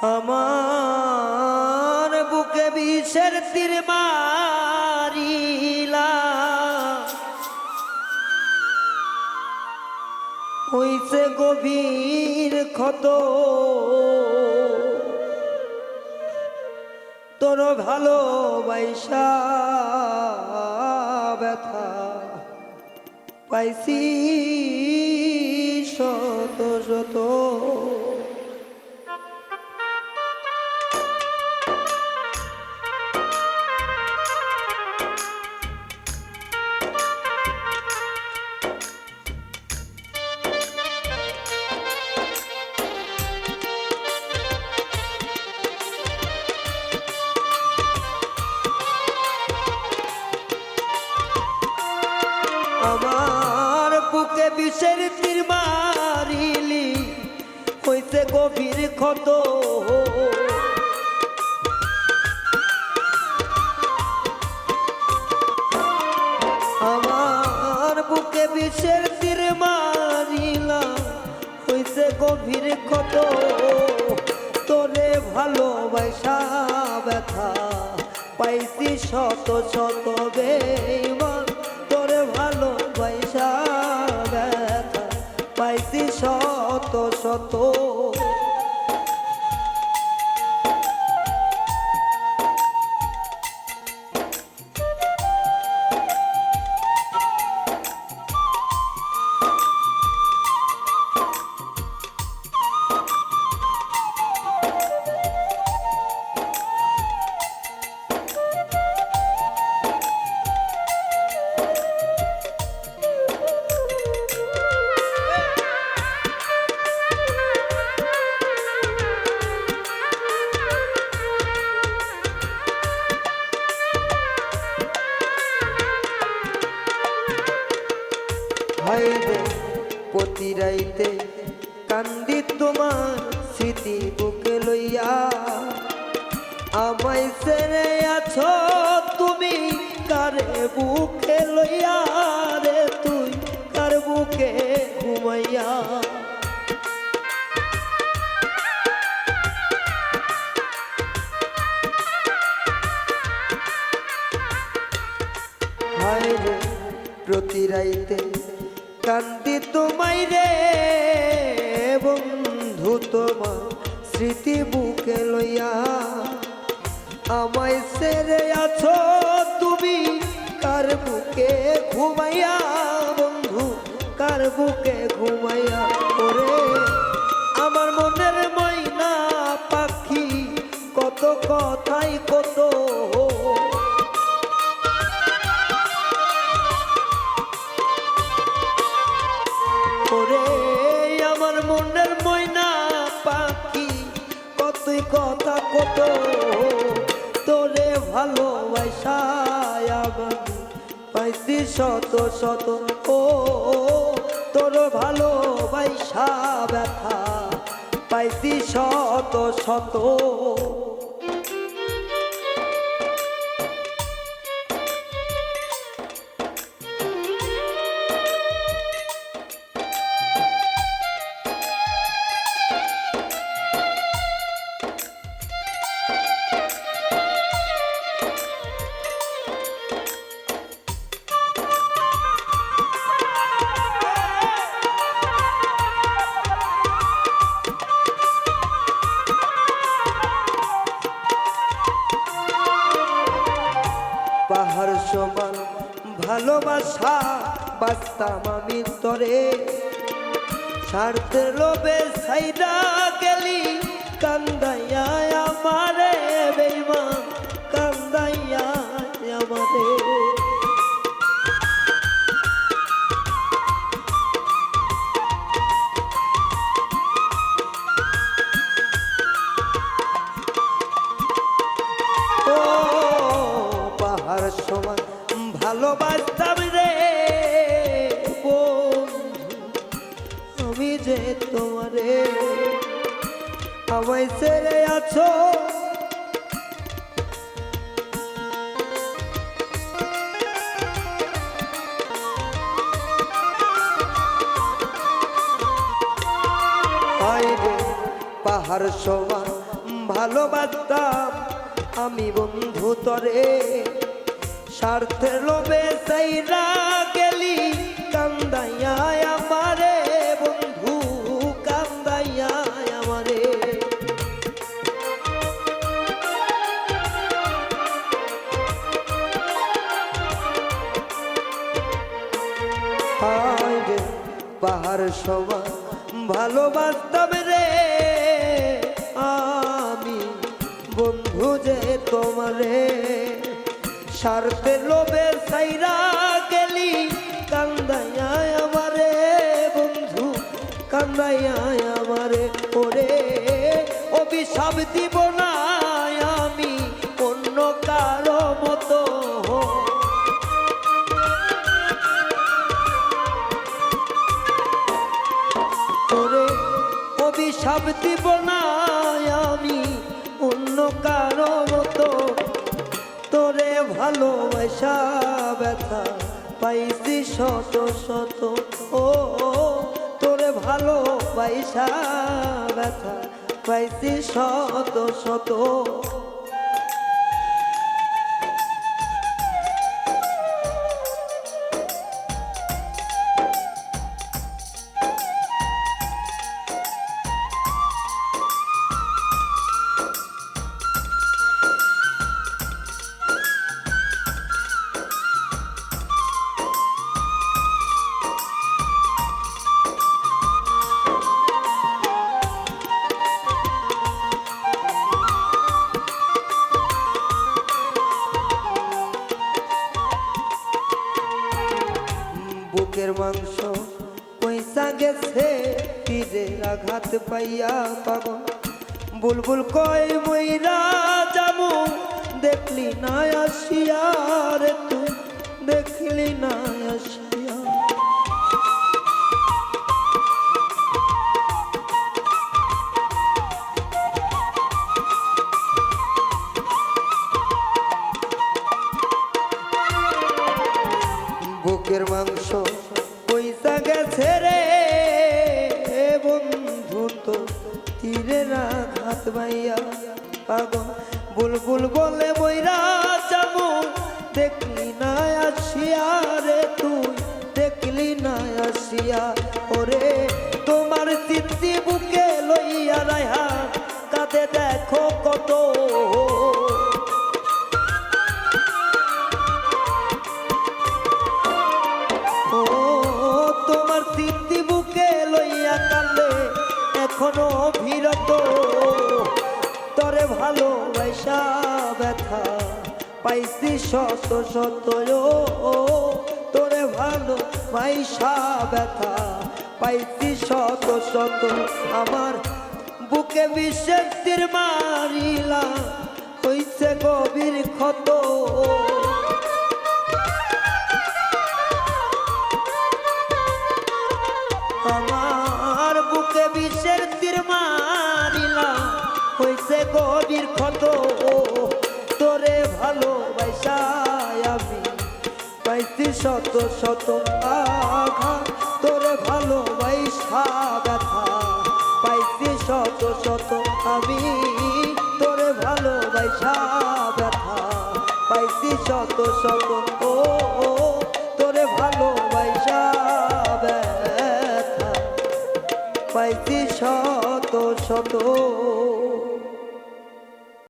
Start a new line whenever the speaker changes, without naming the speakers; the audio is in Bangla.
আমার বুকে বিষের তীর মারিলা। হইছে গভীর ক্ষত। তোর ভালো ভালোবাসা ব্যথা পাইছি শত শত। ক্ষত আমার বুকে বিষের তীর মারিলা হইতে গভীর ক্ষত। তোরে ভালোবাসা ব্যথা, পাইছি শত শত বেমান কান্দি তোমার স্মৃতি বুকে লইয়া। আমায় সেরে আছো তুমি কারে বুকে লইয়া? রে তুই কার বুকে ঘুমাইয়া? প্রতি রাইতে কান্দি তোমায় রে, বন্ধু তোমার স্মৃতি বুকে লইয়া। আমায় সেরে আছো তুমি, কার বুকে ঘুমাইয়া? বন্ধু, কার বুকে ঘুমাইয়া? ওরে, আমার মনের ময়না পাখি, কত কথাই কত কত তোরে ভালোবাসায় পাইছি শত শত। ও তোর ভালোবাসা ব্যথা পাইছি শত শত। বাস্তাম আমি তরে স্বার্থের লোভে সাইডা গেলি কান্দাইয়া আমারে বেইমান কান্দাইয়া আমারে আছো? পাহাড় সমান ভালোবাসতাম আমি বন্ধু তরে স্বার্থের লোভে সাইরা গেলি কান্দাইয়া হায় রে পাহাড় সবা ভালোবাসতাম রে। আমি বন্ধু যে তোমারে স্বার্থের লোভে সাইরা গেলি, কান্দাইয়া আমারে বন্ধু, কান্দাইয়া আমারে ওরে। অভিশাপ দিব অভিশাপ দিব না আমি, অন্য কারও মতো। তোরে ভালোবাসা ব্যথা পাইছি শত শত। ও, তোরে ভালো পয়সা ব্যথা পাইছি শত শত। মাংস। পয়সা গেছে তীরের আঘাত পাইয়া পাগল বুলবুল কয় ময়রা যামু দেখলি না আসিয়া রে তুই দেখলি না আসিয়া। বুকের মাংস গেছে রে বন্ধু তো তীরে রাত ভাইয়া পাগল। বুলবুল বলে বইরা যাব দেখলি না আসিয়া রে তুই, দেখলি না আসিয়া ওরে। তোমার স্মৃতি বুকে লইয়া রায়া কাঁদে দেখো কত এখনও বিরত তরে ভালোবাসা ব্যথা, পাইছি শত শত তোরে ভালো পয়সা ব্যথা, পাইছি শত শত আমার বুকে বিশ্বের তীর মারিলা, হইছে গভীর ক্ষত। মারিলা হইছে গভীর ক্ষত। তোরে ভালোবাসায় আমি। পাইছি শত শত আঘাত। তোরে ভালোবাসা ব্যথা। পাইছি শত শত আমি। তোরে ভালোবাসা ব্যথা। পাইছি শত শত শত